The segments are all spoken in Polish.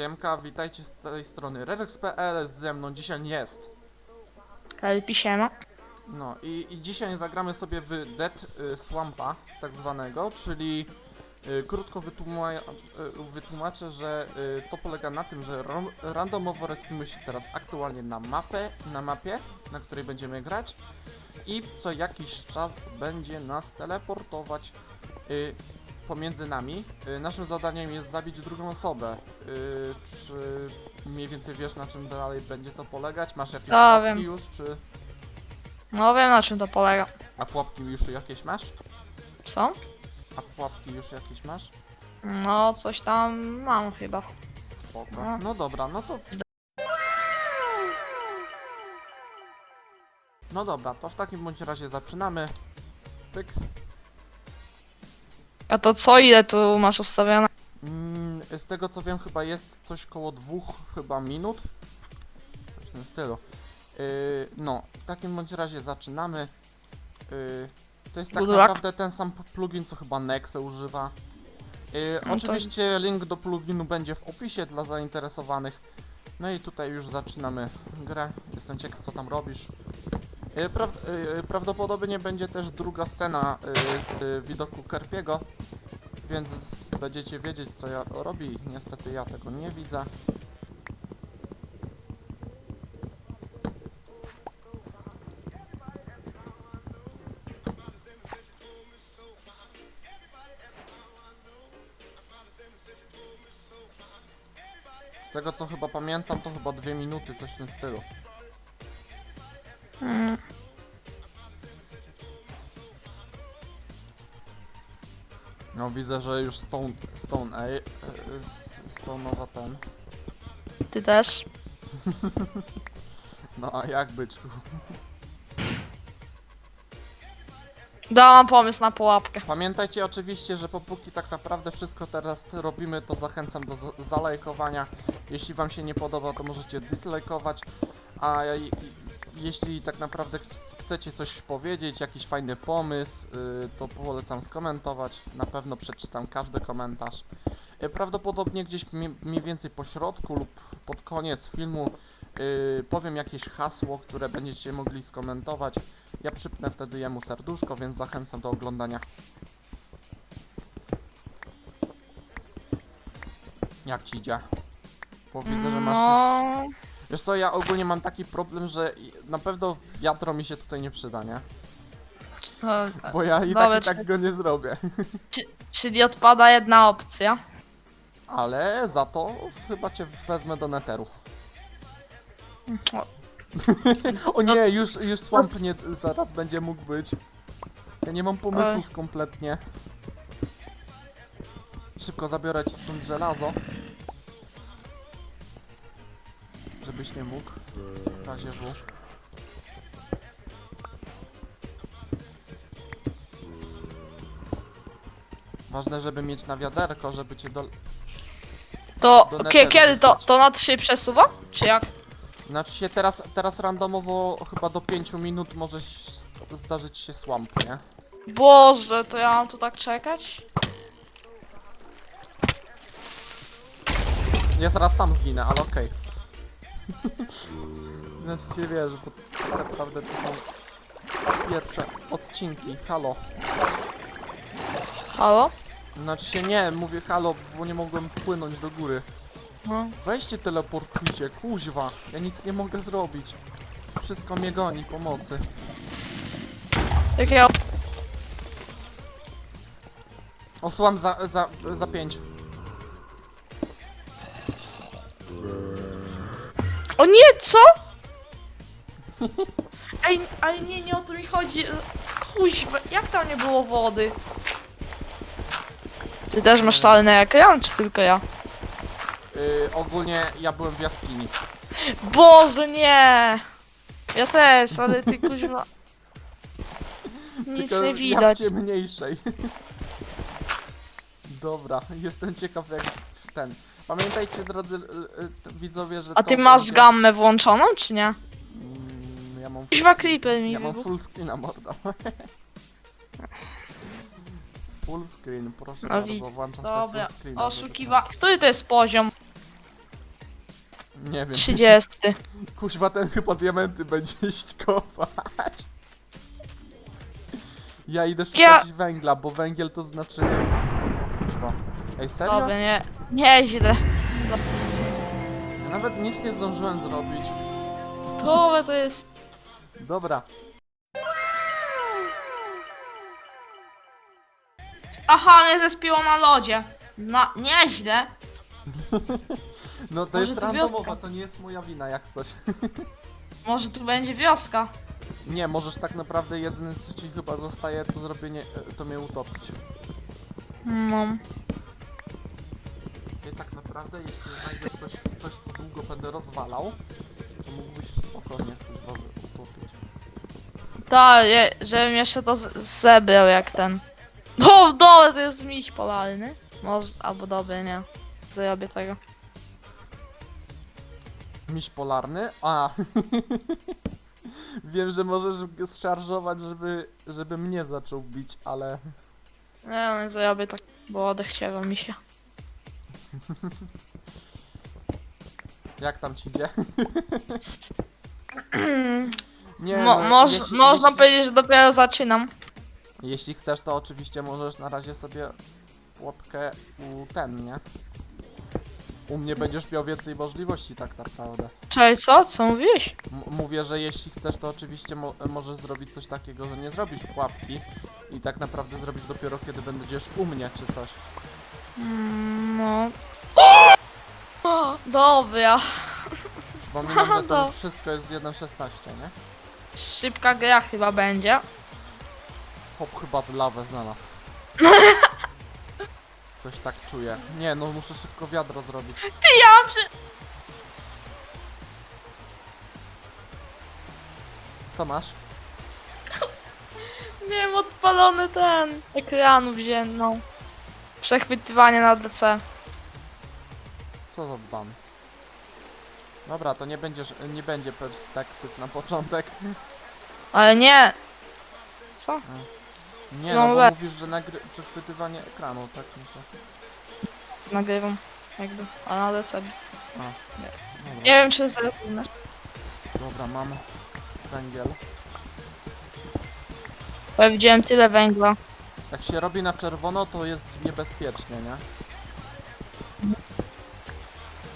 Siemka, witajcie z tej strony Rerex.pl, ze mną dzisiaj jest. Kelpi siema. No i, i dzisiaj zagramy sobie w Dead y, Swampa, tak zwanego, czyli y, krótko wytłuma y, wytłumaczę, że y, to polega na tym, że randomowo respimy się teraz aktualnie na mapę, na mapie, na której będziemy grać i co jakiś czas będzie nas teleportować y, pomiędzy nami. Y, naszym zadaniem jest zabić drugą osobę. Y, czy mniej więcej wiesz na czym dalej będzie to polegać? Masz jakieś Ja pułapki wiem. już, czy... No wiem na czym to polega. A pułapki już jakieś masz? Co? A pułapki już jakieś masz? No coś tam mam chyba. Spoko. No. No dobra, no to... No dobra, to w takim bądź razie zaczynamy. Pyk. A to co ile tu masz ustawione? Mm, z tego co wiem chyba jest coś koło dwóch chyba minut. Coś w tym stylu. Yy, no, w takim bądź razie zaczynamy. Yy, to jest tak Good luck. naprawdę ten sam plugin co chyba Nexe używa. Yy, No to- oczywiście link do pluginu będzie w opisie dla zainteresowanych. No i tutaj już zaczynamy grę. Jestem ciekaw co tam robisz. Yy, praw, yy, prawdopodobnie będzie też druga scena yy, z yy, widoku Kerpiego. Więc będziecie wiedzieć co ja robi. Niestety ja tego nie widzę. Z tego co chyba pamiętam to chyba dwie minuty, coś w tym stylu. Mm, No widzę, że już Stone, Stone, ej, e, Stone'owa ten. ty też? No a jak byczku? Da, mam pomysł na pułapkę. Pamiętajcie oczywiście, że popóki tak naprawdę wszystko teraz robimy, to zachęcam do za- zalajkowania. Jeśli wam się nie podoba, to możecie dislajkować. A i- i- jeśli tak naprawdę ch- chcecie coś powiedzieć, jakiś fajny pomysł, y, to polecam skomentować. Na pewno przeczytam każdy komentarz. Y, Prawdopodobnie gdzieś mniej więcej po środku lub pod koniec filmu y, powiem jakieś hasło, które będziecie mogli skomentować. Ja przypnę wtedy jemu serduszko, więc zachęcam do oglądania. Jak ci idzie? Bo widzę, że masz już... No, Wiesz co, ja ogólnie mam taki problem, że na pewno wiatro mi się tutaj nie przyda, nie? e, Bo ja i Dobra, tak, i tak czy- go nie zrobię. czyli odpada jedna opcja. Ale za to chyba cię wezmę do neteru. O, O nie, już, już swamp nie, zaraz będzie mógł być. Ja nie mam pomysłów kompletnie. Szybko zabiorę ci stąd żelazo. Żebyś nie mógł. W razie W. Ważne, żeby mieć na wiaderko, żeby cię do... To Do kie- netheru kiedy to? wysłać. To na 3 przesuwa? Czy jak? Znaczy się teraz, teraz randomowo chyba do 5 minut może s- zdarzyć się swamp, nie? Boże, to ja mam tu tak czekać? Ja zaraz sam zginę, ale okej. znaczy się wiesz, bo tak naprawdę to są pierwsze odcinki, halo. Halo? Znaczy się nie, mówię halo, bo nie mogłem płynąć do góry. No. Weźcie teleportujcie, kuźwa, ja nic nie mogę zrobić. Wszystko mnie goni, pomocy. Jakiego? Osłam za, za, za pięć. O nie, co? Ej, ale nie, nie o to mi chodzi. Kuźwa, jak tam nie było wody? Ty też masz czarny ekran, czy tylko ja? Yy, ogólnie ja byłem w jaskini. Boże, nie! Ja też, ale ty kuźwa... Nic Tylko nie widać. w ciemniejszej. Dobra, jestem ciekaw jak ten. Pamiętajcie drodzy l- widzowie, że A to ty masz będzie- gammę włączoną, czy nie? Mm, Ja mam, Kuźwa creeper mi ja mam wybuchł. full screena morda. Full screen, proszę No bardzo, widzę. włączam Dobra, sobie full screena. żeby oszukiwa... Który to jest poziom? Nie wiem. 30. Kuźwa, ten chyba diamenty będzie iść kopać. Ja idę szukać Ja- węgla, bo węgiel to znaczy... Kuźwa. Ej, serio? Dobra, nie. Nieźle. Ja nawet nic nie zdążyłem zrobić. Dobra, to jest. Dobra. Aha, nie zespiło na lodzie. Na, nieźle. No to Może jest to randomowa, wioska? to nie jest moja wina jak coś. Może tu będzie wioska. Nie, możesz tak naprawdę jedyne co ci chyba zostaje to zrobienie, e, to mnie utopić. No. I tak naprawdę jeśli znajdziesz coś, coś co długo będę rozwalał, to mógłbyś spokojnie kuźwa utopić. Tak, je- żebym jeszcze to z- zebrał jak ten. No, dobra, to jest miś polarny. Może, albo dobry, nie. Zrobię tego. Miś polarny? A. Wiem, że możesz go zszarżować, żeby, żeby mnie zaczął bić, ale... Nie, no, zrobię tak, bo odechciewa mi się. Jak tam ci idzie? Nie, Mo, no, moż, jeśli- można jeśli- powiedzieć, że dopiero zaczynam. Jeśli chcesz, to oczywiście możesz na razie sobie łapkę u ten, nie? U mnie będziesz miał więcej możliwości tak naprawdę. Cześć, co? Co mówiłeś? M mówię, że jeśli chcesz, to oczywiście mo możesz zrobić coś takiego, że nie zrobisz pułapki i tak naprawdę zrobisz dopiero kiedy będziesz u mnie czy coś. Mm, no. O, dobra. Przypominam, że to No. wszystko jest z 1.16, nie? Szybka gra chyba będzie. Hop chyba w lawę znalazł. Coś tak czuję. Nie, no muszę szybko wiadro zrobić. Ty, ja mam przy... Co masz? Miałem odpalony ten ekranu wziętną. Przechwytywanie na DC. Co za ban? Dobra, to nie będziesz, nie będzie perspektyw na początek. Ale nie. Co? Nie, No no bo we- mówisz, że nagry... przechwytywanie ekranu, tak muszę. Nagrywam. Jakby. A na DC. Dobra, Nie wiem czy znasz. dobra, mam węgiel. Bo ja widziałem tyle węgla. Jak się robi na czerwono, to jest niebezpiecznie, nie?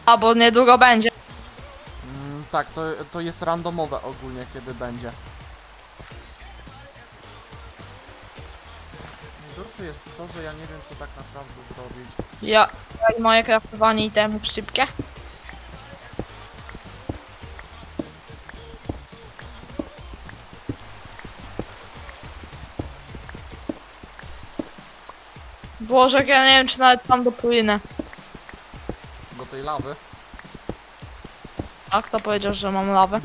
A bo niedługo będzie. Mm, tak, to, to jest randomowe ogólnie, kiedy będzie. Najgorsze jest to, że ja nie wiem, co tak naprawdę zrobić. Ja, ja i moje kraftowanie itemów szybkie. Boże, ja nie wiem, czy nawet tam dopłynę. Do tej lawy. A kto powiedział, że mam lawę?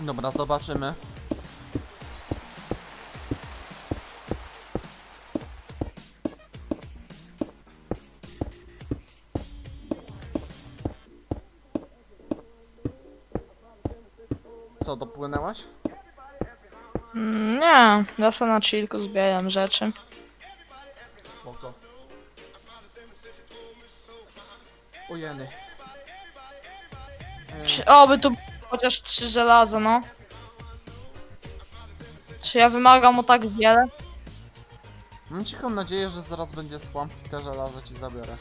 Dobra, zobaczymy. Co, dopłynęłaś? Mm, nie, ja sobie na chillku zbieram rzeczy. Spoko. Ojeny. E, Czy- Oby tu było chociaż trzy żelaza, no. Czy ja wymagam o tak wiele? Mam cichą nadzieję, że zaraz będzie swamp i te żelazo ci zabiorę.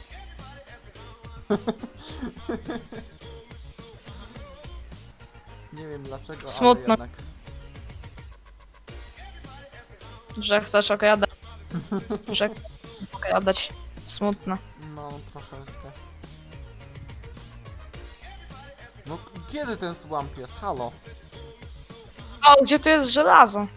Nie wiem dlaczego, Smutno. ale jednak. Że chcesz okradać. Że chcesz okradać. Smutne. No, troszeczkę. No, kiedy ten swamp jest? Halo? O, gdzie tu jest żelazo?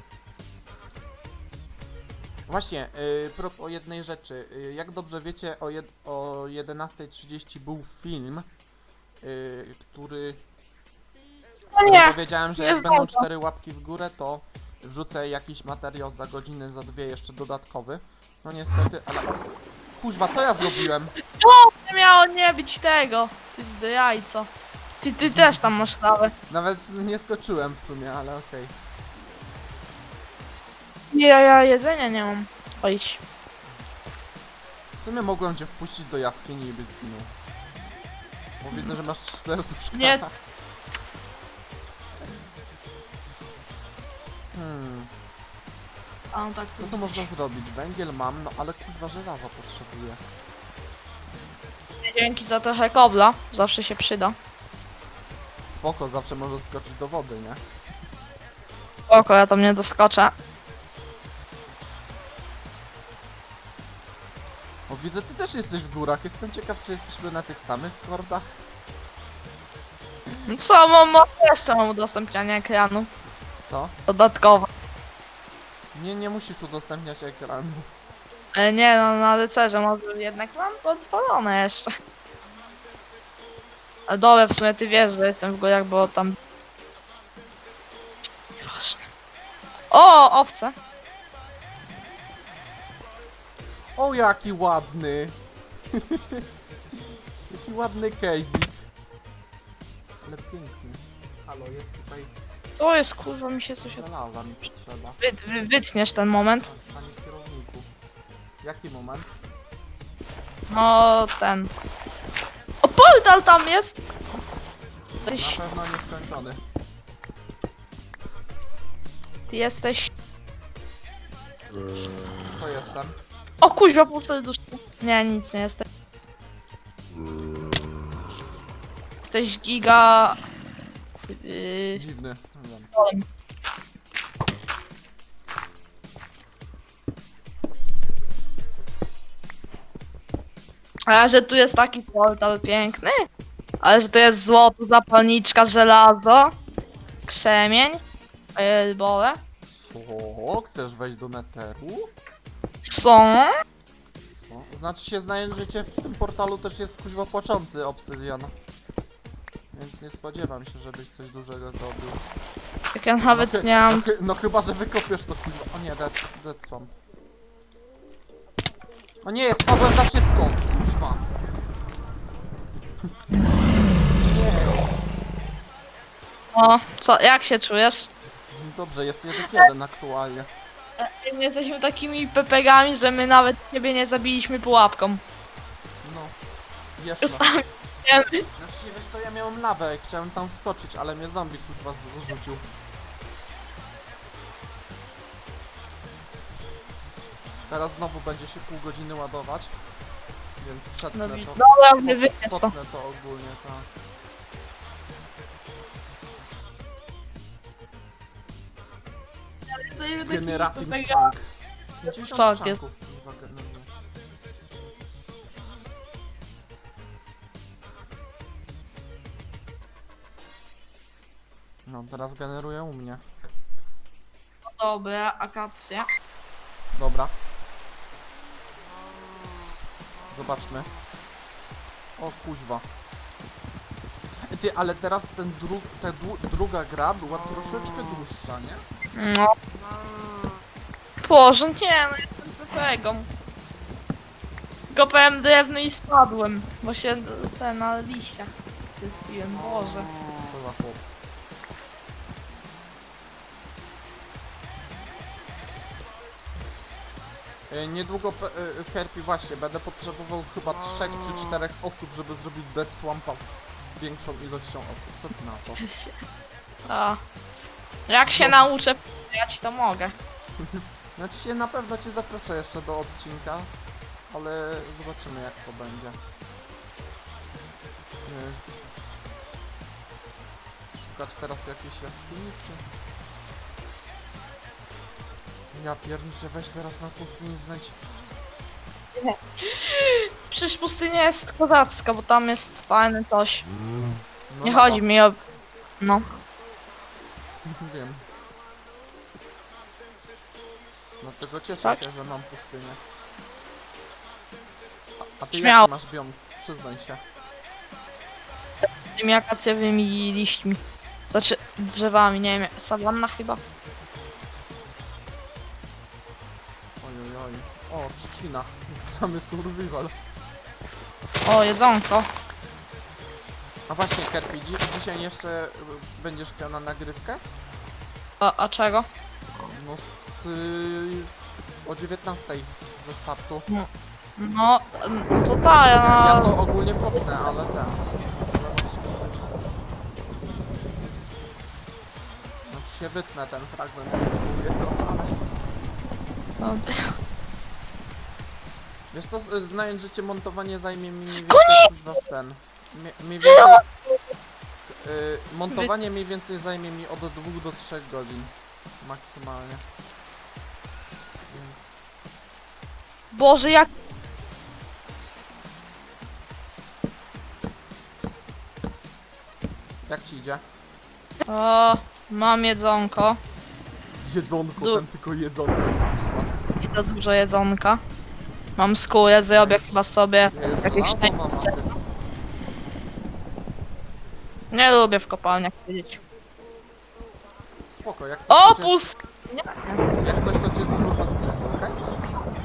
Właśnie, yy, propos jednej rzeczy. Yy, jak dobrze wiecie, o, jed o 11.30 był film, yy, który No nie, powiedziałem, że nie jak będą cztery łapki w górę, to wrzucę jakiś materiał za godzinę, za dwie jeszcze dodatkowy. No niestety, ale... Kuźwa, co ja zrobiłem? nie miało nie być tego. Ty zdrajco. Ty, ty też tam masz lawę. Nawet nie skoczyłem w sumie, ale okej. Ja, ja jedzenia nie mam. Ojdź. W sumie mogłem cię wpuścić do jaskini i byś zginął. Bo widzę, że masz trzy serduszka. Nie. Hmm, A, no tak. co tu można zrobić? Węgiel mam, no ale kurwa żelaza potrzebuję. Dzięki za trochę kobla. Zawsze się przyda. Spoko, zawsze możesz skoczyć do wody, nie? Oko, ja tam nie doskoczę. O, widzę, ty też jesteś w górach. Jestem ciekaw, czy jesteśmy na tych samych kordach. Co, mam, mam jeszcze mam udostępnianie ekranu. Co? Dodatkowo. Nie, nie musisz udostępniać ekranu. E, nie, no na rycerze może jednak mam to odpalone jeszcze. Ale dole w sumie ty wiesz, że jestem w górach, bo tam... Nieważne. O, owce. O, jaki ładny! jaki ładny kejbik. Ale piękny. Halo, jest To jest kurwa, mi się coś od... żelaza mi potrzeba. Wy, wy, wytniesz ten moment. Panie kierowniku. Jaki moment? No, ten. O, portal tam jest! Na Tyś, pewno nieskończony. ty jesteś... Co jestem? O kuźwa, pół serduszka. Nie, nic nie jesteś. Jesteś giga... Yy. Wiem. Powiem. A że tu jest taki portal piękny? Ale że tu jest złoto, zapalniczka, żelazo, krzemień, yy, bole. Co? Chcesz wejść do neteru? Są? Co? Znaczy się znając życie w tym portalu też jest kuźwa płaczący obsydian. Więc nie spodziewam się, żebyś coś dużego zrobił. Tak ja nawet no, chy- nie mam... No, chy- no chyba, że wykopiesz to kuźwa. O nie, dead, dead swamp. O nie, spadłem za szybko. Kuźwa. Nie. O, co, jak się czujesz? Dobrze, jest 1-1 aktualnie. E, My jesteśmy takimi pepegami, że my nawet siebie nie zabiliśmy pułapką. No. Jeszcze. Znaczy wiesz co, ja miałem lawę chciałem tam skoczyć, ale mnie zombie kurwa z- zrzucił. Teraz znowu będzie się pół godziny ładować. Więc przetnę No, to. dobra, my wytniesz to. Potnę to ogólnie, tak. Generating chunk. 50 Sok jest. chunków, kurwa, generuje. No, teraz generuje u mnie. Dobra, akacja. Dobra. Zobaczmy. O kuźwa. E, Ty, ale teraz ten dru ta dłu- druga gra była troszeczkę dłuższa, nie? No. Boże, nie, no jestem pepegą. Kopałem drewno i spadłem, bo się ten na liściach wyspiłem, Boże. Co za chłop. E, Niedługo pe- e, Herpi właśnie będę potrzebował chyba trzech czy czterech osób, żeby zrobić Dead Swampa z większą ilością osób. Co ty na to? A. Jak się nauczę ja to mogę. Znaczy się na pewno cię zaproszę jeszcze do odcinka, ale zobaczymy jak to będzie. Yy. Szukać teraz jakiejś jaskini czy... Ja pierniczę, weź teraz na pustyni znajdź... Przecież pustynia jest kozacka, bo tam jest fajne coś. No Nie dobra, chodzi mi o... No. Wiem. Dlatego cieszę Tak? się, że mam pustynię. A, a ty Śmiało. jaki masz biom? Przyznaj się. Tymi akacjowymi liśćmi. Znaczy drzewami, nie wiem, sawanna chyba. Oj, oj, oj. O, trzcina. Gramy survival. O, jedzonko. A właśnie, Kerpi, dzi dzisiaj jeszcze y, będziesz chciał na nagrywkę? A, a czego? No z... Y, o 19 ze startu. No, no to tak, Ja, ja ja to ogólnie popnę, ale ten... ale właśnie- Znaczy się wytnę ten fragment, mówię to, ale... no, Wiesz co, z- znając życie, montowanie zajmie mi mniej więcej kuźwa w ten. Mie- Mniej więcej... Y, montowanie mniej więcej zajmie mi od 2 do 3 godzin. Maksymalnie. Więc... Boże, jak... Jak ci idzie? O, mam jedzonko. Jedzonko, Du- ten tylko jedzonko. I to dużo jedzonka. Mam skórę, zrobię chyba sobie. Jakieś ty... Nie lubię w kopalniach siedzieć. Spoko, jak coś, O, to cię, pust! jak coś to cię zrzucę z klifu, okej?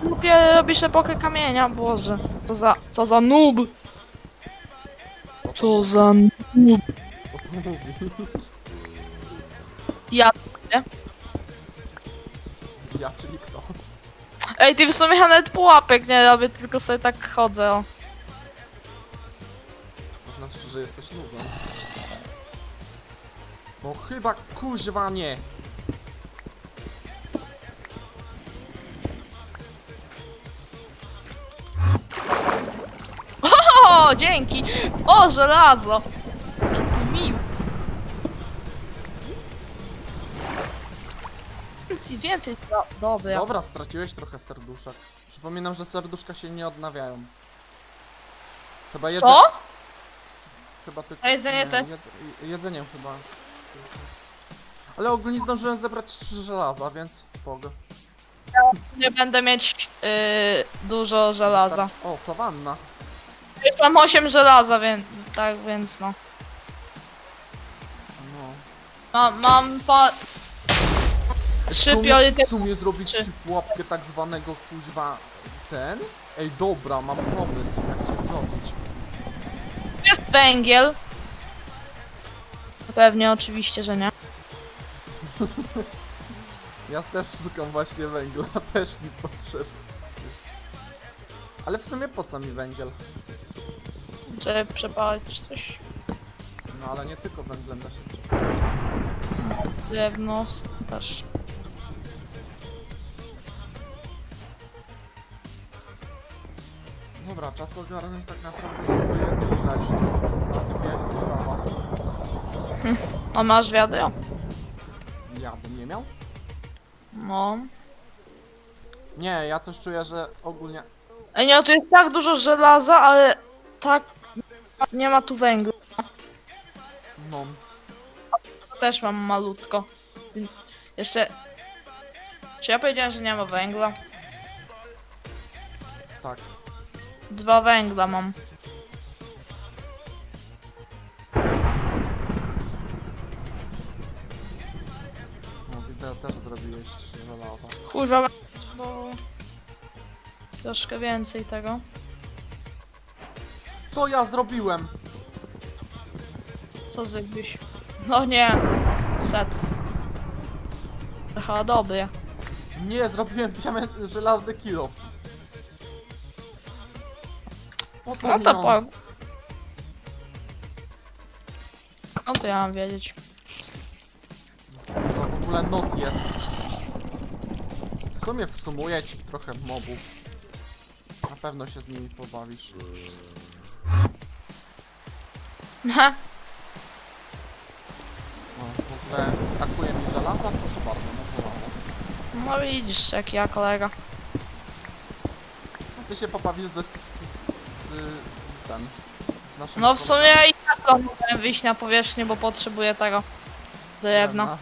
Lubię robisz epokę kamienia, boże. Co za, co za noob! Co za noob. O to mówi. Ej, ty w sumie ja nawet pułapek nie robię, tylko sobie tak chodzę, o. To znaczy, że jesteś nubem. No chyba kuźwa nie. O, dzięki! O, żelazo! Więcej, do, dobra. Dobra, straciłeś trochę serduszek. Przypominam, że serduszka się nie odnawiają. Chyba jedze... Co? Chyba ty... A jedzenie nie, te- Jedz... Jedzeniem chyba. Ale ogólnie zdążyłem zebrać trzy żelaza, więc spoko. Nie będę mieć yy, dużo żelaza. O, sawanna. Już mam 8 żelaza, więc tak więc no. No. Mam, mam pa... Trzy W sumie- priorytety. W sumie zrobić Trzy. ci pułapkę tak zwanego kuźwa... Ten? Ej, dobra, mam pomysł, jak cię zrobić. Jest węgiel. Pewnie, oczywiście, że nie. Ja też szukam właśnie węgla, też mi potrzebny. Ale w sumie po co mi węgiel? Czy przepalić coś? No ale nie tylko węglem da się Drewno też. Czas ogarnąć tak naprawdę tylko jedną rzecz. Nazwie prawa. A masz wiadro? Ja bym nie miał? No. Nie, ja coś czuję, że ogólnie... Ej, nie, tu jest tak dużo żelaza, ale tak... Nie ma tu węgla. No, To też mam malutko. Jeszcze... Czy ja powiedziałem, że nie ma węgla? tak. Dwa węgla mam. No widzę, też zrobiłeś trzy żelaza. Kurwa, bo... Troszkę więcej tego. Co ja zrobiłem? Co zrobisz? No nie. Set. Chyba dobry. Nie, zrobiłem diament, żelazny kilo. No to on? po... No to ja mam wiedzieć. To w ogóle noc jest. W sumie wsumuję ci trochę mobów. Na pewno się z nimi pobawisz. No, w ogóle brakuje mi żelaza, proszę bardzo, no żelazo. no widzisz, jak ja kolega. A ty się pobawisz ze... z... z ten... Z naszym No w sumie ja i tak planowałem wyjść na powierzchnię, bo potrzebuję tego. Drewna.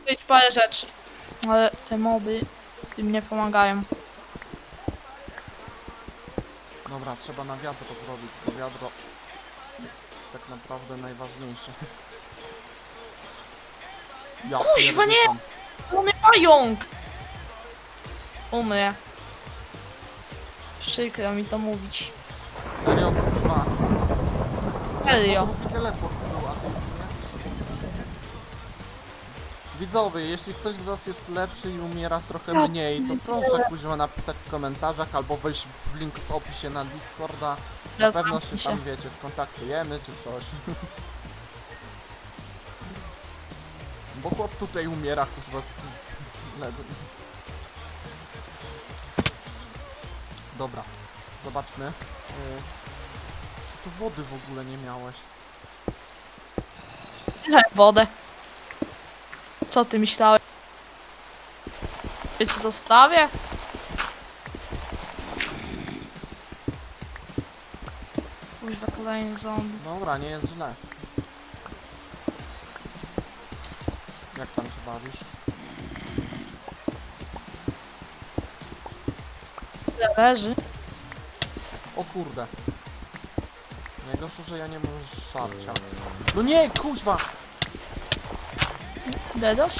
Kupić parę rzeczy. Ale te moby w tym nie pomagają. Dobra, trzeba na wiadro zrobić, to wiadro jest tak naprawdę najważniejsze. Ja Kuźwa, nie! pierdykam. Zielony pająk! Umrę. Przykro mi to mówić. Serio? Serio? Teleport był, a to już nie. Widzowie, jeśli ktoś z was jest lepszy i umiera trochę Ja mniej, to proszę kuźwa napisać w komentarzach albo wejść w link w opisie na Discorda. Na pewno się tam, wiecie, skontaktujemy czy coś. Bo chłop tutaj umiera kuźwa z... ledwo. Dobra, zobaczmy. Yy, tu wody w ogóle nie miałeś. Wodę. Co ty myślałeś? Ja ci zostawię? Kuźwa, kolejny zombie. Dobra, nie jest źle. Jak tam się bawisz? Leży. O kurde. Najgorsze, że ja nie mam szarcia. No nie, kuźwa! Dedos?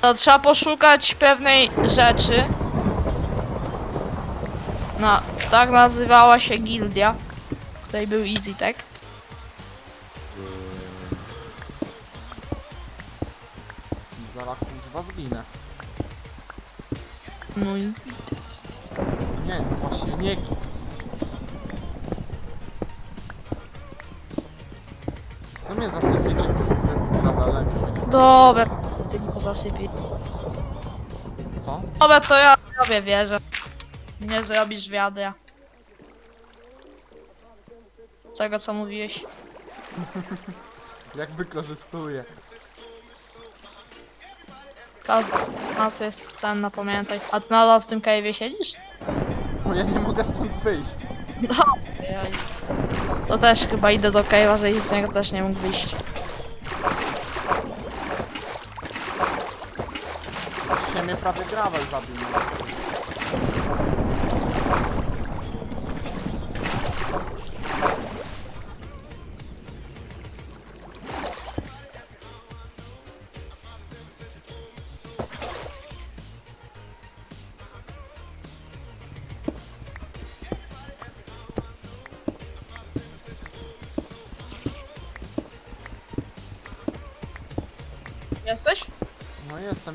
To trzeba poszukać pewnej rzeczy. No, tak nazywała się gildia, w której był Easy Tech. To ja sobie wierzę. Nie zrobisz wiadra. Tego co mówiłeś. Jak wykorzystuję. Każda informacja jest cenna, pamiętaj. A ty nadal w tym cave'ie siedzisz? Bo ja nie mogę stąd wyjść. Ojej. To też chyba idę do cave'a, że i z niego też nie mógł wyjść. Dzisiaj mnie prawie gravel zabił.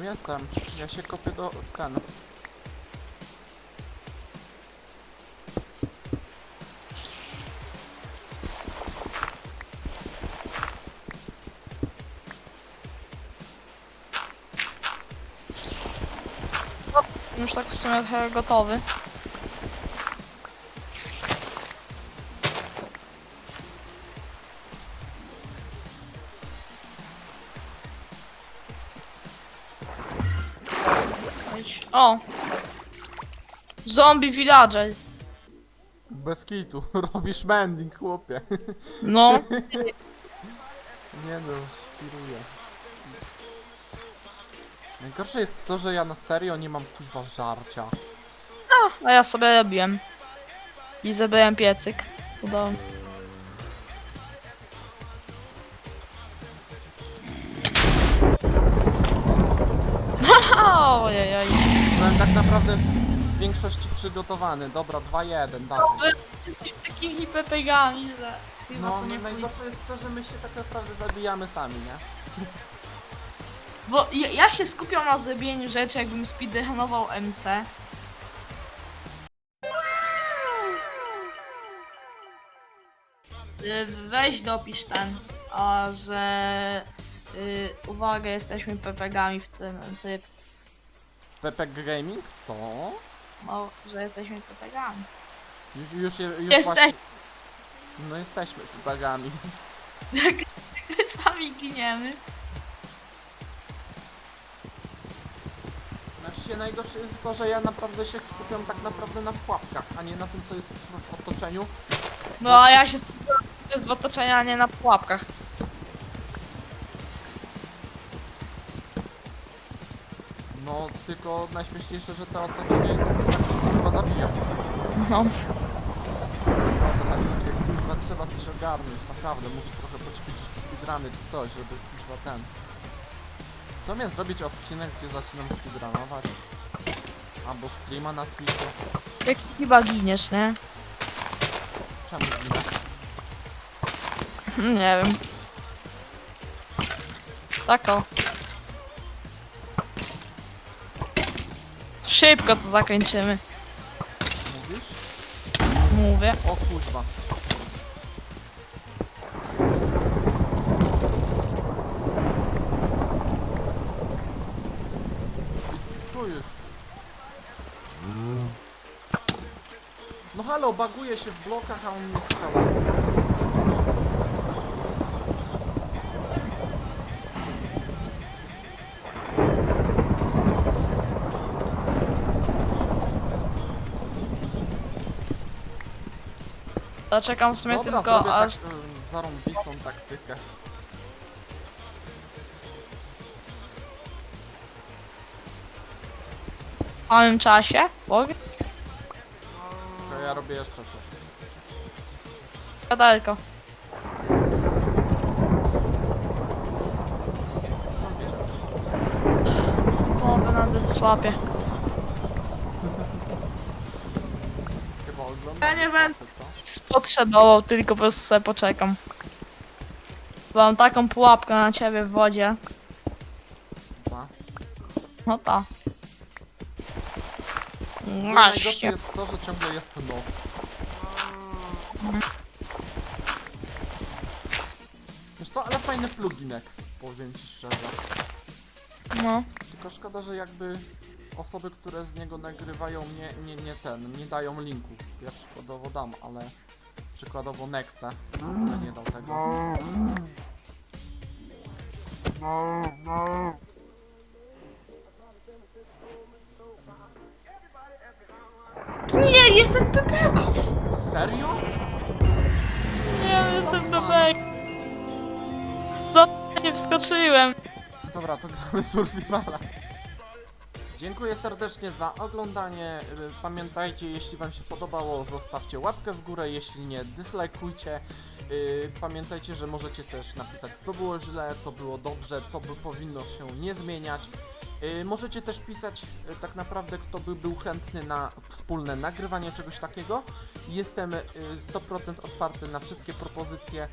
Jestem. Ja się kopię do ten. Już tak w sumie trochę gotowy. Zombie villager. Bez kitu. Robisz mending, chłopie. No. Nie no, świruję. Najgorsze jest to, że ja na serio nie mam kuźwa żarcia. A ja sobie robiłem. I zebrałem piecyk. Udało mi. Ojej, oj. Byłem tak naprawdę większości przygotowany. Dobra, 2-1, dawaj. Jesteśmy takimi pepegami, że chyba No, to nie pójdzie. najgorsze jest to, że my się tak naprawdę zabijamy sami, nie? Bo ja, ja się skupiam na zrobieniu rzeczy, jakbym speedrunował MC. Y, Weź dopisz ten, a że y, uwaga, jesteśmy pepegami w tym, tym Pepek Gaming? Co? No, że jesteśmy pepegami. Już, już, je- już Jesteś. właśnie... No jesteśmy pepegami. Sami giniemy. Znaczy się najgorsze jest to, że ja naprawdę się skupiam tak naprawdę na pułapkach, a nie na tym, co jest w otoczeniu. No a ja się skupiam w otoczeniu, a nie na pułapkach. No, tylko najśmieszniejsze, że te otoczenie chyba zabija. No. Ludzie, kurwa, trzeba coś ogarnąć, naprawdę, muszę trochę poćwiczyć speedruny czy coś, żeby kurwa ten... Co miałem zrobić odcinek, gdzie zaczynam speedrunować? Albo streama na Twitchu? Jak chyba giniesz, nie? Czemu ginę? Nie wiem. Tak o. Szybko to zakończymy. Mówisz? Mówię. O kurwa. Tu jest. No halo, baguje się w blokach, a on nie strzela. To czekam w sumie Dobra, tylko zrobię aż... tak, y, zarąbistą taktykę. w samym czasie. Mogę? To ja robię jeszcze coś. Daleko. Połowę na słabie. Chyba oglądam. Ja nie będę- co? Potrzebował, tylko po prostu sobie poczekam. Mam taką pułapkę na ciebie w wodzie. Dwa. No ta. Najgorsze Maście. jest to, że ciągle jest noc. Wiesz co, ale fajny pluginek, powiem ci szczerze. No. Tylko szkoda, że jakby osoby, które z niego nagrywają nie, nie, nie ten, nie dają linków. Ja przykładowo dam, ale przykładowo Nexe ale nie dał tego. Nie, jestem bebek! Serio? Nie, jestem bebek! Co? Nie wskoczyłem. Dobra, to gramy Survivala. Dziękuję serdecznie za oglądanie. Y, Pamiętajcie, jeśli Wam się podobało, zostawcie łapkę w górę, jeśli nie, dyslajkujcie. Y, Pamiętajcie, że możecie też napisać, co było źle, co było dobrze, co by powinno się nie zmieniać. Y, Możecie też pisać tak naprawdę, kto by był chętny na wspólne nagrywanie czegoś takiego. Jestem y, 100% otwarty na wszystkie propozycje.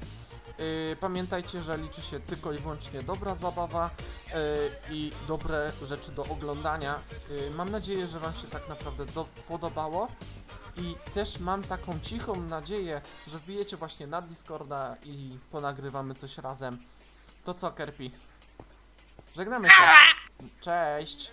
Y, Pamiętajcie, że liczy się tylko i wyłącznie dobra zabawa y, i dobre rzeczy do oglądania. Y, Mam nadzieję, że Wam się tak naprawdę do, podobało i też mam taką cichą nadzieję, że wbijecie właśnie na Discorda i ponagrywamy coś razem. To co, Kerpi? Żegnamy się. Cześć!